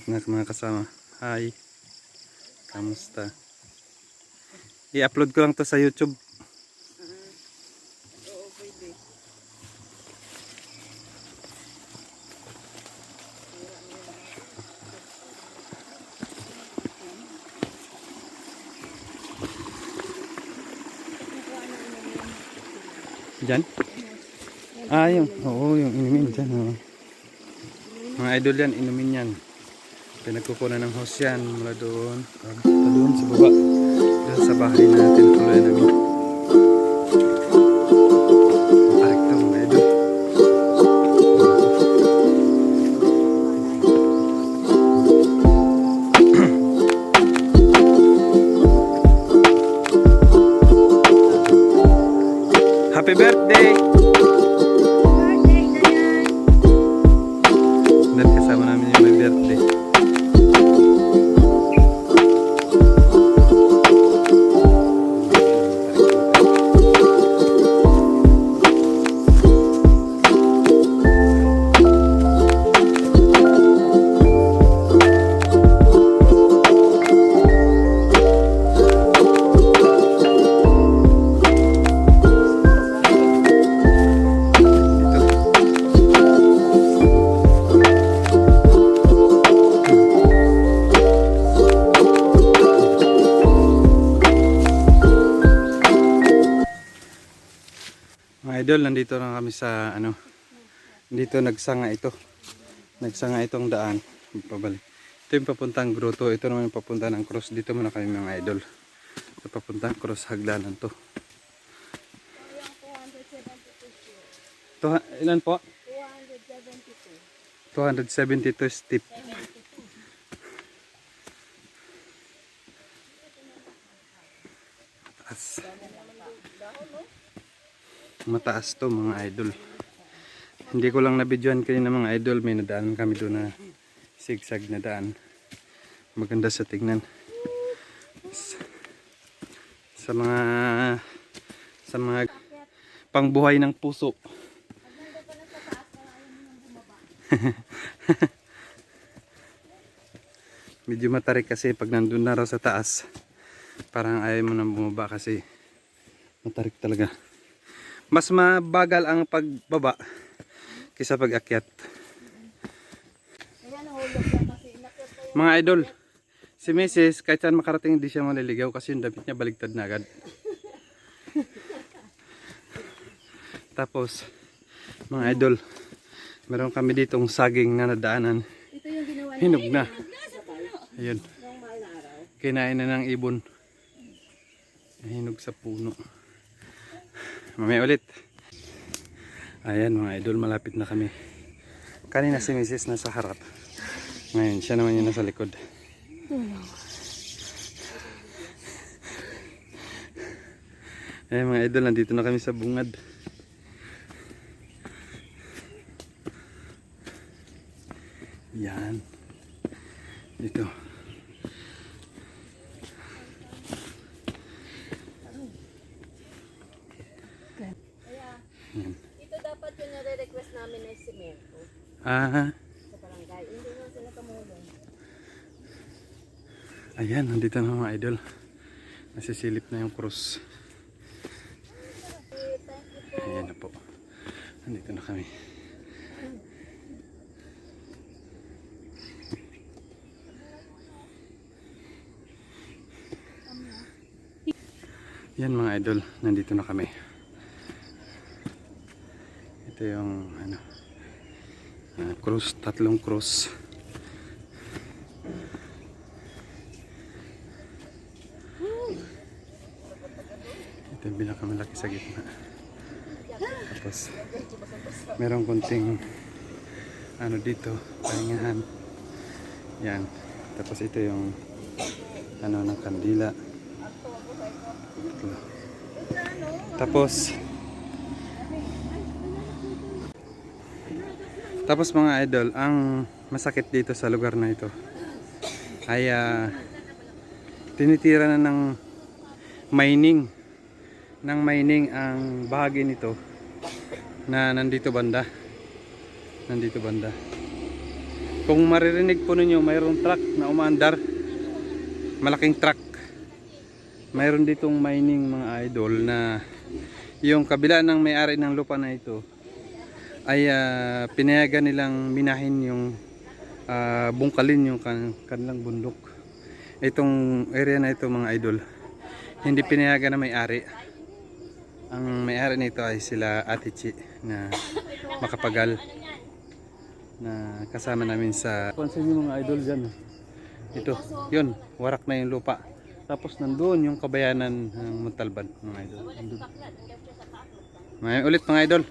maliit na mga kasama. Hi. Kamusta? I-upload ko lang to sa YouTube. Pwede. Diyan? Ah, yung, oo, yung inumin dyan. Oo. Mga idol yan, inumin yan. Pinagkukunan ng hose yan mula doon. Doon sa baba. Doon sa bahay natin. Tuloy namin. Happy birthday! Birthday, Dayan! Kasama namin yung may birthday. Idol, nandito na kami sa ano. Dito nagsanga ito. Nagsanga itong daan. Pabalik. Ito yung papuntang grotto. Ito naman yung papunta ng cross. Dito muna kami mga idol. Sa papuntang cross hagdanan to. Tuha, ilan po? 272. 272 steep. Mataas. Mataas to mga idol. Hindi ko lang nabidyohan kanina mga idol. May nadaan kami doon na zigzag na daan. Maganda sa tignan. Sa mga sa mga pangbuhay ng puso. Medyo matarik kasi pag nandun na raw sa taas. Parang ayaw mo nang bumaba kasi matarik talaga. Mas mabagal ang pagbaba kaysa pag akyat. Ayan, nahulog lang kasi. Inakyat ko yung Mga idol, si Mrs. kahit saan makarating hindi siya maliligaw kasi yung damit niya baligtad na agad. Tapos, mga idol, meron kami ditong saging na nadaanan. Ito yung ginawa niya. Hinog na. Ayun, na kinain na ng ibon. Hinog sa puno. Mamaya ulit. Ayan mga idol, malapit na kami. Kanina si Mrs. nasa harap. Ngayon, siya naman yung nasa likod. Ayan mga idol, nandito na kami sa bungad. Yan. Dito. Yan. Ito dapat yung nare-request namin ng simento Ah, ayan, nandito na mga idol. Nasisilip na yung cross. Ayan na po. Nandito na kami. Yan mga idol, nandito na kami. Ito yung ano, ah, cross, tatlong cross. Ito yung pinakamalaki sa gitna. Tapos, merong kunting ano dito, pahingahan. Yan. Tapos ito yung ano ng kandila. Ito. Tapos Tapos mga idol, ang masakit dito sa lugar na ito ay ah, tinitira na ng mining ng mining ang bahagi nito na nandito banda nandito banda Kung maririnig po ninyo, mayroong truck na umaandar. Malaking truck. Mayroon ditong mining mga idol na yung kabila ng may-ari ng lupa na ito ay ah, pinayagan nilang minahin yung ah, bungkalin yung kan kanilang bundok. Itong area na ito mga idol, hindi pinayagan na may-ari. Ang may-ari nito ay sila Ate Chi na makapagal na kasama namin sa Pansin niyo mga idol dyan. Ito, yun, warak na yung lupa. Tapos nandoon yung kabayanan ng Montalban mga idol. Nandun. May ulit mga idol.